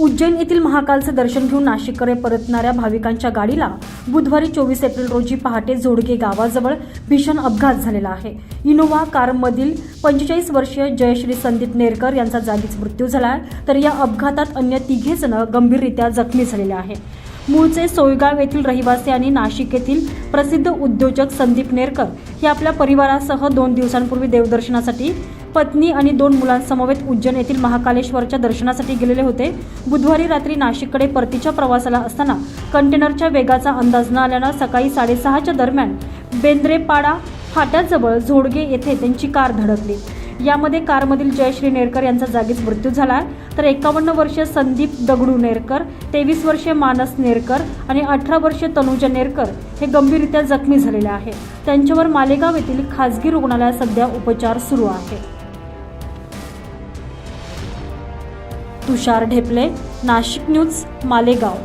उज्जैन येथील महाकालचे दर्शन घेऊन नाशिककडे परतणाऱ्या भाविकांच्या गाडीला बुधवारी चोवीस एप्रिल रोजी पहाटे झोडगे गावाजवळ भीषण अपघात झालेला आहे. इनोव्हा कारमधील पंचेचाळीस वर्षीय जयश्री संदीप नेरकर यांचा जागीच मृत्यू झाला आहे. तर या अपघातात अन्य तिघे जण गंभीररित्या जखमी झालेले आहे. मूळचे सोयगाव येथील रहिवासी आणि नाशिक येथील प्रसिद्ध उद्योजक संदीप नेरकर हे आपल्या परिवारासह दोन दिवसांपूर्वी देवदर्शनासाठी पत्नी आणि दोन मुलांसमवेत उज्जैन येथील महाकालेश्वरच्या दर्शनासाठी गेलेले होते. बुधवारी रात्री नाशिककडे परतीच्या प्रवासाला असताना कंटेनरच्या वेगाचा अंदाज न आल्यानं सकाळी साडेसहाच्या दरम्यान बेंद्रेपाडा फाट्याजवळ झोडगे येथे त्यांची कार धडकली. यामध्ये कारमधील जयश्री नेरकर यांचा जागीच मृत्यू झाला आहे. तर एकावन्न वर्षीय संदीप दगडू नेरकर तेवीस वर्षीय मानस नेरकर आणि अठरा वर्षीय तनुजा नेरकर हे गंभीररित्या जखमी झालेले आहे. त्यांच्यावर मालेगाव येथील खासगी रुग्णालयात सध्या उपचार सुरू आहे. तुषार ढेपले नाशिक न्यूज मालेगाव.